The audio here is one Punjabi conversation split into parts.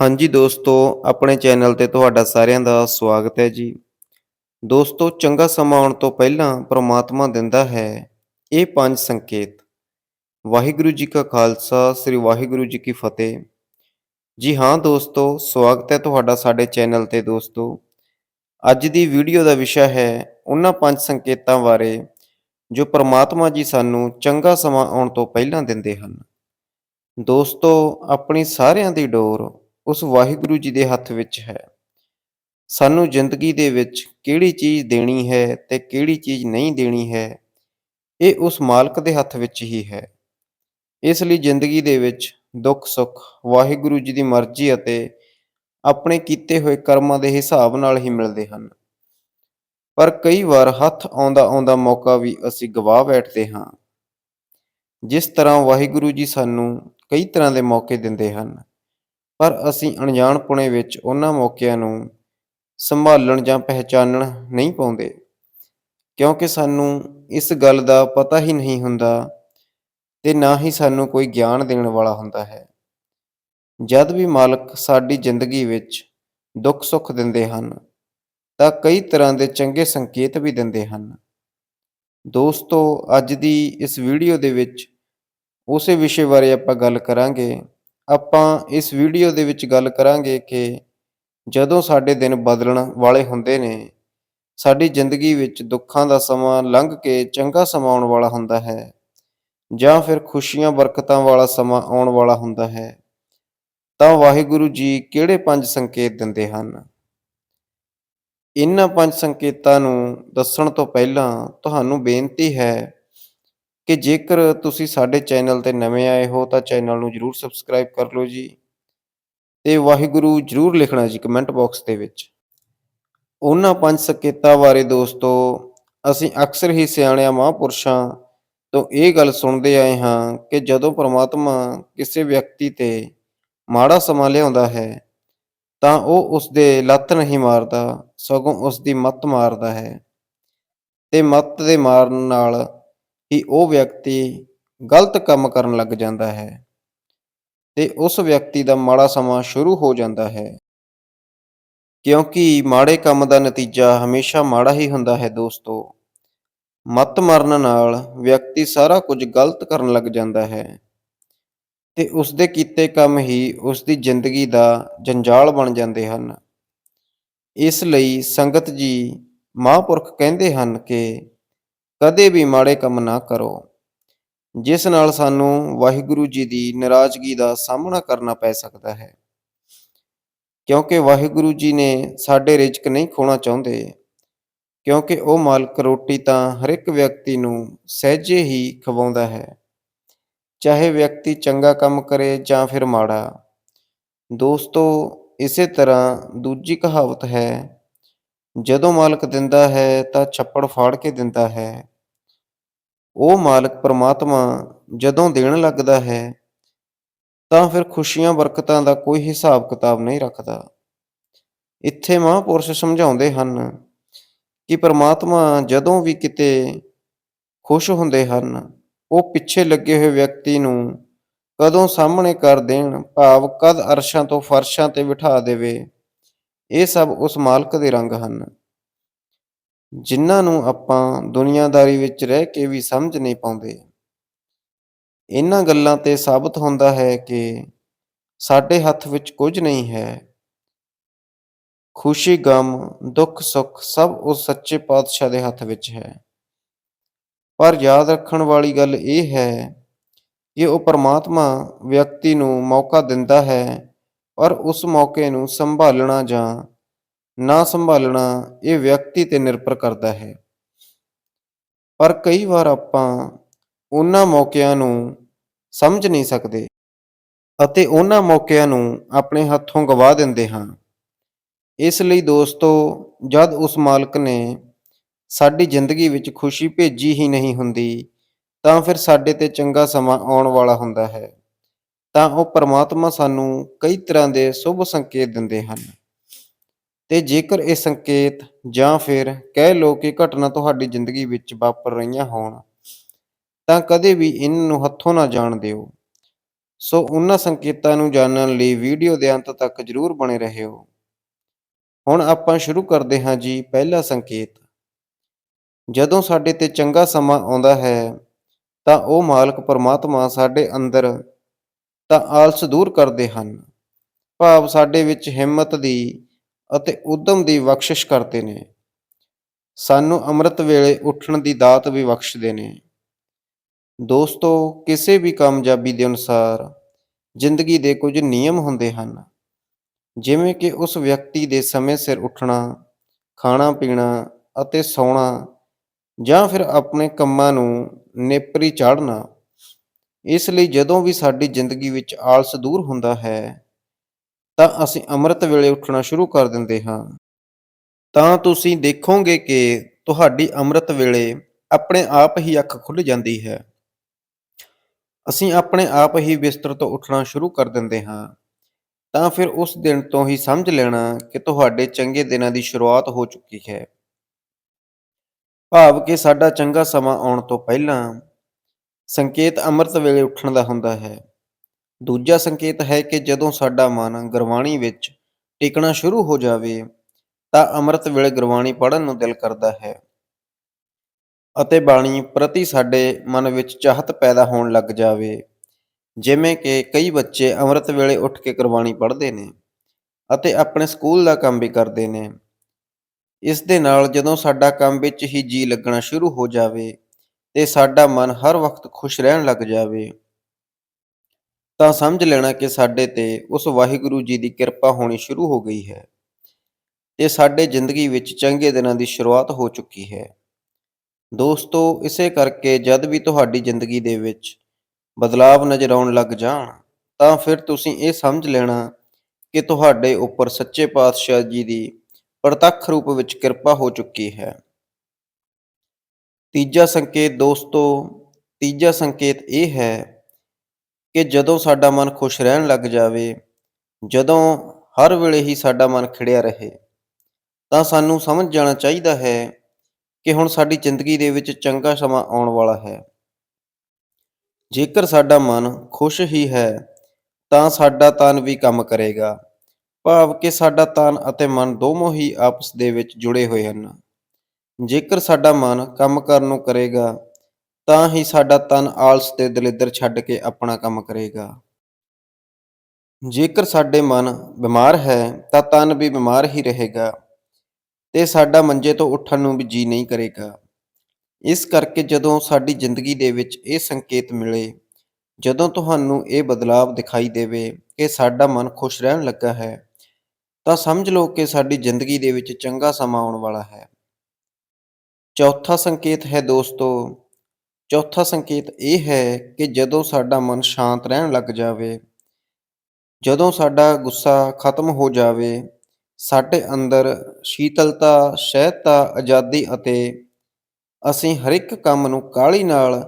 ਹਾਂਜੀ ਦੋਸਤੋ, ਆਪਣੇ ਚੈਨਲ ਤੇ ਤੁਹਾਡਾ ਸਾਰਿਆਂ ਦਾ ਸਵਾਗਤ ਹੈ ਜੀ। ਦੋਸਤੋ, ਚੰਗਾ ਸਮਾਂ ਆਉਣ ਤੋਂ ਪਹਿਲਾਂ ਪ੍ਰਮਾਤਮਾ ਦਿੰਦਾ ਹੈ ਇਹ ਪੰਜ ਸੰਕੇਤ। ਵਾਹਿਗੁਰੂ ਜੀ ਕਾ ਖਾਲਸਾ, ਸ੍ਰੀ ਵਾਹਿਗੁਰੂ ਜੀ ਕੀ ਫਤਿਹ। ਜੀ ਹਾਂ ਦੋਸਤੋ, ਸਵਾਗਤ ਹੈ ਤੁਹਾਡਾ ਸਾਡੇ ਚੈਨਲ ਤੇ ਦੋਸਤੋ। ਅੱਜ ਦੀ ਵੀਡੀਓ ਦਾ ਵਿਸ਼ਾ ਹੈ ਉਹਨਾਂ ਪੰਜ ਸੰਕੇਤਾਂ ਬਾਰੇ ਜੋ ਪ੍ਰਮਾਤਮਾ ਜੀ ਸਾਨੂੰ ਚੰਗਾ ਸਮਾਂ ਆਉਣ ਤੋਂ ਪਹਿਲਾਂ ਦਿੰਦੇ ਹਨ। ਦੋਸਤੋ, ਆਪਣੀ ਸਾਰਿਆਂ ਦੀ ਡੋਰ ਉਸ ਵਾਹਿਗੁਰੂ ਜੀ ਦੇ ਹੱਥ ਵਿੱਚ ਹੈ। ਸਾਨੂੰ ਜ਼ਿੰਦਗੀ ਦੇ ਵਿੱਚ ਕਿਹੜੀ ਚੀਜ਼ ਦੇਣੀ ਹੈ ਤੇ ਕਿਹੜੀ ਚੀਜ਼ ਨਹੀਂ ਦੇਣੀ ਹੈ, ਇਹ ਉਸ ਮਾਲਕ ਦੇ ਹੱਥ ਵਿੱਚ ਹੀ ਹੈ। ਇਸ ਲਈ ਜ਼ਿੰਦਗੀ ਦੇ ਵਿੱਚ ਦੁੱਖ ਸੁੱਖ, ਵਾਹਿਗੁਰੂ ਜੀ ਦੀ ਮਰਜ਼ੀ ਅਤੇ ਆਪਣੇ ਕੀਤੇ ਹੋਏ ਕਰਮਾਂ ਦੇ ਹਿਸਾਬ ਨਾਲ ਹੀ ਮਿਲਦੇ ਹਨ। ਪਰ ਕਈ ਵਾਰ ਹੱਥ ਆਉਂਦਾ ਆਉਂਦਾ ਮੌਕਾ ਵੀ ਅਸੀਂ ਗਵਾ ਬੈਠਦੇ ਹਾਂ। ਜਿਸ ਤਰ੍ਹਾਂ ਵਾਹਿਗੁਰੂ ਜੀ ਸਾਨੂੰ ਕਈ ਤਰ੍ਹਾਂ ਦੇ ਮੌਕੇ ਦਿੰਦੇ ਹਨ। ਪਰ ਅਸੀਂ ਅਣਜਾਣਪੁਣੇ ਵਿੱਚ ਉਹਨਾਂ ਮੌਕਿਆਂ ਨੂੰ ਸੰਭਾਲਣ ਜਾਂ ਪਹਿਚਾਨਣ ਨਹੀਂ ਪਾਉਂਦੇ। ਕਿਉਂਕਿ ਸਾਨੂੰ ਇਸ ਗੱਲ ਦਾ ਪਤਾ ਹੀ ਨਹੀਂ ਹੁੰਦਾ ਤੇ ਨਾ ਹੀ ਸਾਨੂੰ ਕੋਈ ਗਿਆਨ ਦੇਣ ਵਾਲਾ ਹੁੰਦਾ ਹੈ। ਜਦ ਵੀ ਮਾਲਕ ਸਾਡੀ ਜ਼ਿੰਦਗੀ ਵਿੱਚ ਦੁੱਖ ਸੁੱਖ ਦਿੰਦੇ ਹਨ, ਤਾਂ ਕਈ ਤਰ੍ਹਾਂ ਦੇ ਚੰਗੇ ਸੰਕੇਤ ਵੀ ਦਿੰਦੇ ਹਨ। ਦੋਸਤੋ, ਅੱਜ ਦੀ ਇਸ ਵੀਡੀਓ ਦੇ ਵਿੱਚ ਉਸੇ ਵਿਸ਼ੇ ਬਾਰੇ ਆਪਾਂ ਗੱਲ ਕਰਾਂਗੇ ਆਪਾਂ ਇਸ ਵੀਡੀਓ ਦੇ ਵਿੱਚ ਗੱਲ ਕਰਾਂਗੇ ਕਿ ਜਦੋਂ ਸਾਡੇ ਦਿਨ ਬਦਲਣ ਵਾਲੇ ਹੁੰਦੇ ਨੇ, ਸਾਡੀ ਜ਼ਿੰਦਗੀ ਵਿੱਚ ਦੁੱਖਾਂ ਦਾ ਸਮਾਂ ਲੰਘ ਕੇ ਚੰਗਾ ਸਮਾਂ ਆਉਣ ਵਾਲਾ ਹੁੰਦਾ ਹੈ, ਜਾਂ ਫਿਰ ਖੁਸ਼ੀਆਂ, ਬਰਕਤਾਂ ਵਾਲਾ ਸਮਾਂ ਆਉਣ ਵਾਲਾ ਹੁੰਦਾ ਹੈ, ਤਾਂ ਵਾਹਿਗੁਰੂ ਜੀ ਕਿਹੜੇ ਪੰਜ ਸੰਕੇਤ ਦਿੰਦੇ ਹਨ? ਇਹਨਾਂ ਪੰਜ ਸੰਕੇਤਾਂ ਨੂੰ ਦੱਸਣ ਤੋਂ ਪਹਿਲਾਂ ਤੁਹਾਨੂੰ ਬੇਨਤੀ ਹੈ ਕਿ ਜੇਕਰ ਤੁਸੀਂ ਸਾਡੇ ਚੈਨਲ ਤੇ ਨਵੇਂ ਆਏ ਹੋ ਤਾਂ ਚੈਨਲ ਨੂੰ ਜਰੂਰ ਸਬਸਕ੍ਰਾਈਬ ਕਰ ਲਓ ਜੀ ਤੇ ਵਾਹਿਗੁਰੂ ਜਰੂਰ ਲਿਖਣਾ ਜੀ ਕਮੈਂਟ ਬਾਕਸ ਦੇ ਵਿੱਚ। ਉਹਨਾਂ ਪੰਜ ਸੰਕੇਤਾਂ ਬਾਰੇ ਦੋਸਤੋ, ਅਸੀਂ ਅਕਸਰ ਹੀ ਸਿਆਣਿਆਂ ਮਹਾਂਪੁਰਸ਼ਾਂ ਤੋਂ ਇਹ ਗੱਲ ਸੁਣਦੇ ਆਏ ਹਾਂ ਕਿ ਜਦੋਂ ਪ੍ਰਮਾਤਮਾ ਕਿਸੇ ਵਿਅਕਤੀ ਤੇ ਮਾੜਾ ਸਮਾਂ ਲਿਆਉਂਦਾ ਹੈ, ਤਾਂ ਉਹ ਉਸ ਦੇ ਲੱਤ ਨਹੀਂ ਮਾਰਦਾ, ਸਗੋਂ ਉਸ ਦੀ ਮੱਤ ਮਾਰਦਾ ਹੈ। ਤੇ ਮੱਤ ਦੇ ਮਾਰਨ ਨਾਲ ਕਿ ਉਹ ਵਿਅਕਤੀ ਗਲਤ ਕੰਮ ਕਰਨ ਲੱਗ ਜਾਂਦਾ ਹੈ ਤੇ ਉਸ ਵਿਅਕਤੀ ਦਾ ਮਾੜਾ ਸਮਾਂ ਸ਼ੁਰੂ ਹੋ ਜਾਂਦਾ ਹੈ। ਕਿਉਂਕਿ ਮਾੜੇ ਕੰਮ ਦਾ ਨਤੀਜਾ ਹਮੇਸ਼ਾ ਮਾੜਾ ਹੀ ਹੁੰਦਾ ਹੈ ਦੋਸਤੋ। ਮੱਤ ਮਰਨ ਨਾਲ ਵਿਅਕਤੀ ਸਾਰਾ ਕੁਝ ਗਲਤ ਕਰਨ ਲੱਗ ਜਾਂਦਾ ਹੈ ਤੇ ਉਸ ਦੇ ਕੀਤੇ ਕੰਮ ਹੀ ਉਸ ਦੀ ਜ਼ਿੰਦਗੀ ਦਾ ਜੰਜਾਲ ਬਣ ਜਾਂਦੇ ਹਨ। ਇਸ ਲਈ ਸੰਗਤ ਜੀ ਮਹਾਂਪੁਰਖ ਕਹਿੰਦੇ ਹਨ ਕਿ ਕਦੇ ਵੀ ਮਾੜੇ ਕੰਮ ਨਾ ਕਰੋ। ਜਿਸ ਨਾਲ ਸਾਨੂੰ ਵਾਹਿਗੁਰੂ ਜੀ ਦੀ ਨਾਰਾਜ਼ਗੀ ਦਾ ਸਾਹਮਣਾ ਕਰਨਾ ਪੈ ਸਕਦਾ ਹੈ। ਕਿਉਂਕਿ ਵਾਹਿਗੁਰੂ ਜੀ ਨੇ ਸਾਡੇ ਰਿਜ਼ਕ ਨਹੀਂ ਖੋਣਾ ਚਾਹੁੰਦੇ, ਕਿਉਂਕਿ ਉਹ ਮਾਲਕ ਰੋਟੀ ਤਾਂ ਹਰ ਇੱਕ ਵਿਅਕਤੀ ਨੂੰ ਸਹਿਜੇ ਹੀ ਖਵਾਉਂਦਾ ਹੈ। ਚਾਹੇ ਵਿਅਕਤੀ ਚੰਗਾ ਕੰਮ ਕਰੇ ਜਾਂ ਫਿਰ ਮਾੜਾ, ਦੋਸਤੋ, ਇਸੇ ਤਰ੍ਹਾਂ ਦੂਜੀ ਕਹਾਵਤ ਹੈ, ਜਦੋਂ ਮਾਲਕ ਦਿੰਦਾ ਹੈ ਤਾਂ ਛੱਪੜ ਫਾੜ ਕੇ ਦਿੰਦਾ ਹੈ। ਉਹ ਮਾਲਕ ਪਰਮਾਤਮਾ ਜਦੋਂ ਦੇਣ ਲੱਗਦਾ ਹੈ, ਤਾਂ ਫਿਰ ਖੁਸ਼ੀਆਂ ਬਰਕਤਾਂ ਦਾ ਕੋਈ ਹਿਸਾਬ ਕਿਤਾਬ ਨਹੀਂ ਰੱਖਦਾ। ਇੱਥੇ ਮਹਾਂਪੁਰਸ਼ ਸਮਝਾਉਂਦੇ ਹਨ ਕਿ ਪਰਮਾਤਮਾ ਜਦੋਂ ਵੀ ਕਿਤੇ ਖੁਸ਼ ਹੁੰਦੇ ਹਨ, ਉਹ ਪਿੱਛੇ ਲੱਗੇ ਹੋਏ ਵਿਅਕਤੀ ਨੂੰ ਕਦੋਂ ਸਾਹਮਣੇ ਕਰ ਦੇਣ, ਭਾਵ ਕਦ ਅਰਸ਼ਾਂ ਤੋਂ ਫਰਸ਼ਾਂ ਤੇ ਬਿਠਾ ਦੇਵੇ, ਇਹ ਸਭ ਉਸ ਮਾਲਕ ਦੇ ਰੰਗ ਹਨ। ਜਿਨ੍ਹਾਂ ਨੂੰ ਆਪਾਂ ਦੁਨੀਆਦਾਰੀ ਵਿੱਚ ਰਹਿ ਕੇ ਵੀ ਸਮਝ ਨਹੀਂ ਪਾਉਂਦੇ। ਇਹਨਾਂ ਗੱਲਾਂ ਤੇ ਸਾਬਤ ਹੁੰਦਾ ਹੈ ਕਿ ਸਾਡੇ ਹੱਥ ਵਿੱਚ ਕੁਝ ਨਹੀਂ ਹੈ। ਖੁਸ਼ੀ, ਗਮ, ਦੁੱਖ, ਸੁੱਖ ਸਭ ਉਸ ਸੱਚੇ ਪਾਤਸ਼ਾਹ ਦੇ ਹੱਥ ਵਿੱਚ ਹੈ। ਪਰ ਯਾਦ ਰੱਖਣ ਵਾਲੀ ਗੱਲ ਇਹ ਹੈ ਕਿ ਉਹ ਪਰਮਾਤਮਾ ਵਿਅਕਤੀ ਨੂੰ ਮੌਕਾ ਦਿੰਦਾ ਹੈ, ਪਰ ਉਸ ਮੌਕੇ ਨੂੰ ਸੰਭਾਲਣਾ ਜਾਂ ਨਾ ਸੰਭਾਲਣਾ ਇਹ ਵਿਅਕਤੀ ਤੇ ਨਿਰਭਰ ਕਰਦਾ ਹੈ। ਪਰ ਕਈ ਵਾਰ ਆਪਾਂ ਉਹਨਾਂ ਮੌਕਿਆਂ ਨੂੰ ਸਮਝ ਨਹੀਂ ਸਕਦੇ ਅਤੇ ਉਹਨਾਂ ਮੌਕਿਆਂ ਨੂੰ ਆਪਣੇ ਹੱਥੋਂ ਗਵਾ ਦਿੰਦੇ ਹਾਂ। ਇਸ ਲਈ ਦੋਸਤੋ, ਜਦ ਉਸ ਮਾਲਕ ਨੇ ਸਾਡੀ ਜ਼ਿੰਦਗੀ ਵਿੱਚ ਖੁਸ਼ੀ ਭੇਜੀ ਹੀ ਨਹੀਂ ਹੁੰਦੀ, ਤਾਂ ਫਿਰ ਸਾਡੇ ਤੇ ਚੰਗਾ ਸਮਾਂ ਆਉਣ ਵਾਲਾ ਹੁੰਦਾ ਹੈ। ਤਾਂ ਉਹ ਪਰਮਾਤਮਾ ਸਾਨੂੰ ਕਈ ਤਰ੍ਹਾਂ ਦੇ ਸ਼ੁਭ ਸੰਕੇਤ ਦਿੰਦੇ ਹਨ। ਤੇ ਜੇਕਰ ਇਹ ਸੰਕੇਤ ਜਾਂ ਫਿਰ ਕਹਿ ਲਓ ਕਿ ਘਟਨਾ ਤੁਹਾਡੀ ਜ਼ਿੰਦਗੀ ਵਿੱਚ ਵਾਪਰ ਰਹੀਆਂ ਹੋਣ, ਤਾਂ ਕਦੇ ਵੀ ਇਹਨਾਂ ਨੂੰ ਹੱਥੋਂ ਨਾ ਜਾਣ ਦਿਓ। ਸੋ ਉਹਨਾਂ ਸੰਕੇਤਾਂ ਨੂੰ ਜਾਣਨ ਲਈ ਵੀਡੀਓ ਦੇ ਅੰਤ ਤੱਕ ਜ਼ਰੂਰ ਬਣੇ ਰਹਿਓ। ਹੁਣ ਆਪਾਂ ਸ਼ੁਰੂ ਕਰਦੇ ਹਾਂ ਜੀ ਪਹਿਲਾ ਸੰਕੇਤ। ਜਦੋਂ ਸਾਡੇ ਤੇ ਚੰਗਾ ਸਮਾਂ ਆਉਂਦਾ ਹੈ, ਤਾਂ ਉਹ ਮਾਲਕ ਪਰਮਾਤਮਾ ਸਾਡੇ ਅੰਦਰ ਤਾਂ ਆਲਸ ਦੂਰ ਕਰਦੇ ਹਨ। ਭਾਵ ਸਾਡੇ ਵਿੱਚ ਹਿੰਮਤ ਦੀ ਅਤੇ ਉਦਮ ਦੀ ਬਖਸ਼ਿਸ਼ ਕਰਦੇ ਨੇ। ਸਾਨੂੰ ਅੰਮ੍ਰਿਤ ਵੇਲੇ ਉੱਠਣ ਦੀ ਦਾਤ ਵੀ ਬਖਸ਼ਦੇ ਨੇ। ਦੋਸਤੋ, ਕਿਸੇ ਵੀ ਕਾਮਯਾਬੀ ਦੇ ਅਨੁਸਾਰ ਜ਼ਿੰਦਗੀ ਦੇ ਕੁਝ ਨਿਯਮ ਹੁੰਦੇ ਹਨ। ਜਿਵੇਂ ਕਿ ਉਸ ਵਿਅਕਤੀ ਦੇ ਸਮੇਂ ਸਿਰ ਉੱਠਣਾ, ਖਾਣਾ ਪੀਣਾ ਅਤੇ ਸੌਣਾ ਜਾਂ ਫਿਰ ਆਪਣੇ ਕੰਮਾਂ ਨੂੰ ਨੇਪਰੀ ਚਾੜਨਾ ਇਸ ਲਈ ਜਦੋਂ ਵੀ ਸਾਡੀ ਜ਼ਿੰਦਗੀ ਵਿੱਚ ਆਲਸ ਦੂਰ ਹੁੰਦਾ ਹੈ ਤਾਂ ਅਸੀਂ ਅੰਮ੍ਰਿਤ ਵੇਲੇ ਉੱਠਣਾ ਸ਼ੁਰੂ ਕਰ ਦਿੰਦੇ ਹਾਂ। ਤਾਂ ਤੁਸੀਂ ਦੇਖੋਗੇ ਕਿ ਤੁਹਾਡੀ ਅੰਮ੍ਰਿਤ ਵੇਲੇ ਆਪਣੇ ਆਪ ਹੀ ਅੱਖ ਖੁੱਲ ਜਾਂਦੀ ਹੈ। ਅਸੀਂ ਆਪਣੇ ਆਪ ਹੀ ਬਿਸਤਰ ਤੋਂ ਉੱਠਣਾ ਸ਼ੁਰੂ ਕਰ ਦਿੰਦੇ ਹਾਂ। ਤਾਂ ਫਿਰ ਉਸ ਦਿਨ ਤੋਂ ਹੀ ਸਮਝ ਲੈਣਾ ਕਿ ਤੁਹਾਡੇ ਚੰਗੇ ਦਿਨਾਂ ਦੀ ਸ਼ੁਰੂਆਤ ਹੋ ਚੁੱਕੀ ਹੈ। ਭਾਵ ਕਿ ਸਾਡਾ ਚੰਗਾ ਸਮਾਂ ਆਉਣ ਤੋਂ ਪਹਿਲਾਂ ਸੰਕੇਤ ਅੰਮ੍ਰਿਤ ਵੇਲੇ ਉੱਠਣ ਦਾ ਹੁੰਦਾ ਹੈ। ਦੂਜਾ ਸੰਕੇਤ ਹੈ ਕਿ ਜਦੋਂ ਸਾਡਾ ਮਨ ਗੁਰਬਾਣੀ ਵਿੱਚ ਟਿਕਣਾ ਸ਼ੁਰੂ ਹੋ ਜਾਵੇ, ਤਾਂ ਅੰਮ੍ਰਿਤ ਵੇਲੇ ਗੁਰਬਾਣੀ ਪੜ੍ਹਨ ਨੂੰ ਦਿਲ ਕਰਦਾ ਹੈ ਅਤੇ ਬਾਣੀ ਪ੍ਰਤੀ ਸਾਡੇ ਮਨ ਵਿੱਚ ਚਾਹਤ ਪੈਦਾ ਹੋਣ ਲੱਗ ਜਾਵੇ। ਜਿਵੇਂ ਕਿ ਕਈ ਬੱਚੇ ਅੰਮ੍ਰਿਤ ਵੇਲੇ ਉੱਠ ਕੇ ਗੁਰਬਾਣੀ ਪੜ੍ਹਦੇ ਨੇ ਅਤੇ ਆਪਣੇ ਸਕੂਲ ਦਾ ਕੰਮ ਵੀ ਕਰਦੇ ਨੇ। ਇਸ ਦੇ ਨਾਲ ਜਦੋਂ ਸਾਡਾ ਕੰਮ ਵਿੱਚ ਹੀ ਜੀ ਲੱਗਣਾ ਸ਼ੁਰੂ ਹੋ ਜਾਵੇ, ਤੇ ਸਾਡਾ ਮਨ ਹਰ ਵਕਤ ਖੁਸ਼ ਰਹਿਣ ਲੱਗ ਜਾਵੇ। ਤਾਂ ਸਮਝ ਲੈਣਾ ਕਿ ਸਾਡੇ ਤੇ ਉਸ ਵਾਹਿਗੁਰੂ ਜੀ ਦੀ ਕਿਰਪਾ ਹੋਣੀ ਸ਼ੁਰੂ ਹੋ ਗਈ ਹੈ ਤੇ ਸਾਡੇ ਜ਼ਿੰਦਗੀ ਵਿੱਚ ਚੰਗੇ ਦਿਨਾਂ ਦੀ ਸ਼ੁਰੂਆਤ ਹੋ ਚੁੱਕੀ ਹੈ। ਦੋਸਤੋ, ਇਸੇ ਕਰਕੇ ਜਦ ਵੀ ਤੁਹਾਡੀ ਜ਼ਿੰਦਗੀ ਦੇ ਵਿੱਚ ਬਦਲਾਵ ਨਜ਼ਰ ਆਉਣ ਲੱਗ ਜਾਣ, ਤਾਂ ਫਿਰ ਤੁਸੀਂ ਇਹ ਸਮਝ ਲੈਣਾ ਕਿ ਤੁਹਾਡੇ ਉੱਪਰ ਸੱਚੇ ਪਾਤਸ਼ਾਹ ਜੀ ਦੀ ਪ੍ਰਤੱਖ ਰੂਪ ਵਿੱਚ ਕਿਰਪਾ ਹੋ ਚੁੱਕੀ ਹੈ। ਤੀਜਾ ਸੰਕੇਤ ਦੋਸਤੋ, ਤੀਜਾ ਸੰਕੇਤ ਇਹ ਹੈ ਕਿ ਜਦੋਂ ਸਾਡਾ ਮਨ ਖੁਸ਼ ਰਹਿਣ ਲੱਗ ਜਾਵੇ, ਜਦੋਂ ਹਰ ਵੇਲੇ ਹੀ ਸਾਡਾ ਮਨ ਖਿੜਿਆ ਰਹੇ, ਤਾਂ ਸਾਨੂੰ ਸਮਝ ਜਾਣਾ ਚਾਹੀਦਾ ਹੈ ਕਿ ਹੁਣ ਸਾਡੀ ਜ਼ਿੰਦਗੀ ਦੇ ਵਿੱਚ ਚੰਗਾ ਸਮਾਂ ਆਉਣ ਵਾਲਾ ਹੈ। ਜੇਕਰ ਸਾਡਾ ਮਨ ਖੁਸ਼ ਹੀ ਹੈ, ਤਾਂ ਸਾਡਾ ਤਨ ਵੀ ਕੰਮ ਕਰੇਗਾ, ਭਾਵ ਕਿ ਸਾਡਾ ਤਨ ਅਤੇ ਮਨ ਦੋਵੇਂ ਹੀ ਆਪਸ ਦੇ ਵਿੱਚ ਜੁੜੇ ਹੋਏ ਹਨ। ਜੇਕਰ ਸਾਡਾ ਮਨ ਕੰਮ ਕਰਨ ਨੂੰ ਕਰੇਗਾ ਤਾਂ ਹੀ ਸਾਡਾ ਤਨ ਆਲਸ ਤੇ ਦਲਿੱਦਰ ਛੱਡ ਕੇ ਆਪਣਾ ਕੰਮ ਕਰੇਗਾ। ਜੇਕਰ ਸਾਡੇ ਮਨ ਬਿਮਾਰ ਹੈ, ਤਾਂ ਤਨ ਵੀ ਬਿਮਾਰ ਹੀ ਰਹੇਗਾ ਤੇ ਸਾਡਾ ਮੰਜੇ ਤੋਂ ਉੱਠਣ ਨੂੰ ਵੀ ਜੀ ਨਹੀਂ ਕਰੇਗਾ। ਇਸ ਕਰਕੇ ਜਦੋਂ ਸਾਡੀ ਜ਼ਿੰਦਗੀ ਦੇ ਵਿੱਚ ਇਹ ਸੰਕੇਤ ਮਿਲੇ, ਜਦੋਂ ਤੁਹਾਨੂੰ ਇਹ ਬਦਲਾਅ ਦਿਖਾਈ ਦੇਵੇ ਕਿ ਸਾਡਾ ਮਨ ਖੁਸ਼ ਰਹਿਣ ਲੱਗਾ ਹੈ, ਤਾਂ ਸਮਝ ਲਓ ਕਿ ਸਾਡੀ ਜ਼ਿੰਦਗੀ ਦੇ ਵਿੱਚ ਚੰਗਾ ਸਮਾਂ ਆਉਣ ਵਾਲਾ ਹੈ। ਚੌਥਾ ਸੰਕੇਤ ਹੈ ਦੋਸਤੋ ਚੌਥਾ ਸੰਕੇਤ ਇਹ ਹੈ ਕਿ ਜਦੋਂ ਸਾਡਾ ਮਨ ਸ਼ਾਂਤ ਰਹਿਣ ਲੱਗ ਜਾਵੇ, ਜਦੋਂ ਸਾਡਾ ਗੁੱਸਾ ਖਤਮ ਹੋ ਜਾਵੇ, ਸਾਡੇ ਅੰਦਰ ਸ਼ੀਤਲਤਾ ਸਹਿਤਾ ਆਜ਼ਾਦੀ ਅਤੇ ਅਸੀਂ ਹਰ ਇੱਕ ਕੰਮ ਨੂੰ ਕਾਹਲੀ ਨਾਲ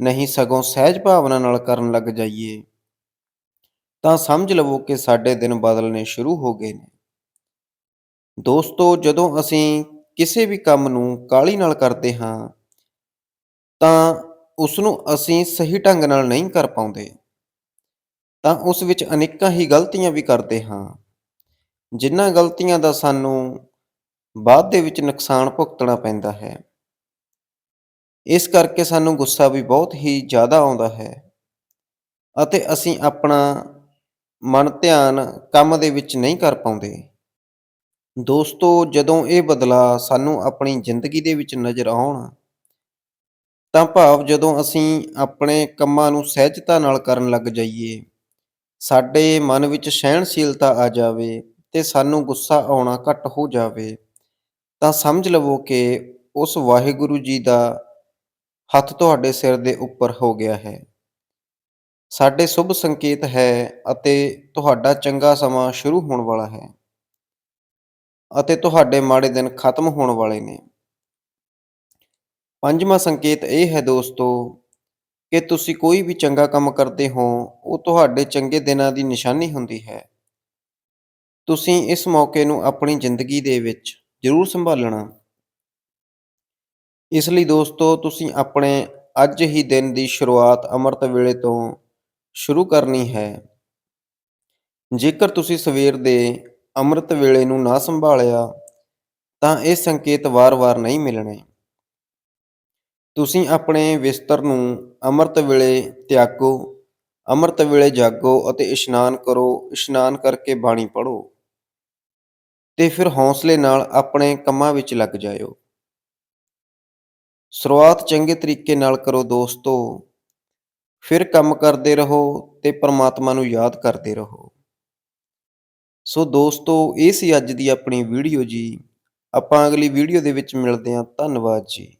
ਨਹੀਂ ਸਗੋਂ ਸਹਿਜ ਭਾਵਨਾ ਨਾਲ ਕਰਨ ਲੱਗ ਜਾਈਏ, ਤਾਂ ਸਮਝ ਲਵੋ ਕਿ ਸਾਡੇ ਦਿਨ ਬਦਲਣੇ ਸ਼ੁਰੂ ਹੋ ਗਏ ਨੇ। ਦੋਸਤੋ, ਜਦੋਂ ਅਸੀਂ ਕਿਸੇ ਵੀ ਕੰਮ ਨੂੰ ਕਾਹਲੀ ਨਾਲ ਕਰਦੇ ਹਾਂ, ਤਾਂ ਉਸ ਨੂੰ ਅਸੀਂ ਸਹੀ ਢੰਗ ਨਾਲ ਨਹੀਂ ਕਰ ਪਾਉਂਦੇ, ਤਾਂ ਉਸ ਵਿੱਚ ਅਨੇਕਾਂ ਹੀ ਗਲਤੀਆਂ ਵੀ ਕਰਦੇ ਹਾਂ। ਜਿਨ੍ਹਾਂ ਗਲਤੀਆਂ ਦਾ ਸਾਨੂੰ ਬਾਅਦ ਦੇ ਵਿੱਚ ਨੁਕਸਾਨ ਭੁਗਤਣਾ ਪੈਂਦਾ ਹੈ, ਇਸ ਕਰਕੇ ਸਾਨੂੰ ਗੁੱਸਾ ਵੀ ਬਹੁਤ ਹੀ ਜ਼ਿਆਦਾ ਆਉਂਦਾ ਹੈ ਅਤੇ ਅਸੀਂ ਆਪਣਾ ਮਨ ਧਿਆਨ ਕੰਮ ਦੇ ਵਿੱਚ ਨਹੀਂ ਕਰ ਪਾਉਂਦੇ। ਦੋਸਤੋ, ਜਦੋਂ ਇਹ ਬਦਲਾਅ ਸਾਨੂੰ ਆਪਣੀ ਜ਼ਿੰਦਗੀ ਦੇ ਵਿੱਚ ਨਜ਼ਰ ਆਉਣ ਤਾਂ ਭਾਵ ਜਦੋਂ ਅਸੀਂ ਆਪਣੇ ਕੰਮਾਂ ਨੂੰ ਸਹਿਜਤਾ ਨਾਲ ਕਰਨ ਲੱਗ ਜਾਈਏ, ਸਾਡੇ ਮਨ ਵਿੱਚ ਸਹਿਣਸ਼ੀਲਤਾ ਆ ਜਾਵੇ ਤੇ ਸਾਨੂੰ ਗੁੱਸਾ ਆਉਣਾ ਘੱਟ ਹੋ ਜਾਵੇ, ਤਾਂ ਸਮਝ ਲਵੋ ਕਿ ਉਸ ਵਾਹਿਗੁਰੂ ਜੀ ਦਾ ਹੱਥ ਤੁਹਾਡੇ ਸਿਰ ਦੇ ਉੱਪਰ ਹੋ ਗਿਆ ਹੈ। ਸਾਡੇ ਸ਼ੁਭ ਸੰਕੇਤ ਹੈ ਅਤੇ ਤੁਹਾਡਾ ਚੰਗਾ ਸਮਾਂ ਸ਼ੁਰੂ ਹੋਣ ਵਾਲਾ ਹੈ ਅਤੇ ਤੁਹਾਡੇ ਮਾੜੇ ਦਿਨ ਖਤਮ ਹੋਣ ਵਾਲੇ ਨੇ। ਪੰਜਵਾਂ ਸੰਕੇਤ ਇਹ ਹੈ ਦੋਸਤੋ ਕਿ ਤੁਸੀਂ ਕੋਈ ਵੀ ਚੰਗਾ ਕੰਮ ਕਰਦੇ ਹੋ, ਉਹ ਤੁਹਾਡੇ ਚੰਗੇ ਦਿਨਾਂ ਦੀ ਨਿਸ਼ਾਨੀ ਹੁੰਦੀ ਹੈ। ਤੁਸੀਂ ਇਸ ਮੌਕੇ ਨੂੰ ਆਪਣੀ ਜ਼ਿੰਦਗੀ ਦੇ ਵਿੱਚ ਜ਼ਰੂਰ ਸੰਭਾਲਣਾ। ਇਸ ਲਈ ਦੋਸਤੋ ਤੁਸੀਂ ਆਪਣੇ ਅੱਜ ਹੀ ਦਿਨ ਦੀ ਸ਼ੁਰੂਆਤ ਅੰਮ੍ਰਿਤ ਵੇਲੇ ਤੋਂ ਸ਼ੁਰੂ ਕਰਨੀ ਹੈ। ਜੇਕਰ ਤੁਸੀਂ ਸਵੇਰ ਦੇ ਅੰਮ੍ਰਿਤ ਵੇਲੇ ਨੂੰ ਨਾ ਸੰਭਾਲਿਆ, ਤਾਂ ਇਹ ਸੰਕੇਤ ਵਾਰ-ਵਾਰ ਨਹੀਂ ਮਿਲਣੇ। ਤੁਸੀਂ ਆਪਣੇ ਬਿਸਤਰ ਨੂੰ ਅੰਮ੍ਰਿਤ ਵੇਲੇ ਤਿਆਗੋ, ਅੰਮ੍ਰਿਤ ਵੇਲੇ ਜਾਗੋ ਅਤੇ ਇਸ਼ਨਾਨ ਕਰੋ, ਇਸ਼ਨਾਨ ਕਰਕੇ ਬਾਣੀ ਪੜ੍ਹੋ। ਤੇ ਫਿਰ ਹੌਸਲੇ ਨਾਲ ਆਪਣੇ ਕੰਮਾਂ ਵਿੱਚ ਲੱਗ ਜਾਇਓ। ਸ਼ੁਰੂਆਤ ਚੰਗੇ ਤਰੀਕੇ ਨਾਲ ਕਰੋ ਦੋਸਤੋ। ਫਿਰ ਕੰਮ ਕਰਦੇ ਰਹੋ ਤੇ ਪਰਮਾਤਮਾ ਨੂੰ ਯਾਦ ਕਰਦੇ ਰਹੋ। ਸੋ ਦੋਸਤੋ, ਇਹ ਸੀ ਅੱਜ ਦੀ ਆਪਣੀ ਵੀਡੀਓ ਜੀ। ਆਪਾਂ ਅਗਲੀ ਵੀਡੀਓ ਦੇ ਵਿੱਚ ਮਿਲਦੇ ਹਾਂ। ਧੰਨਵਾਦ ਜੀ।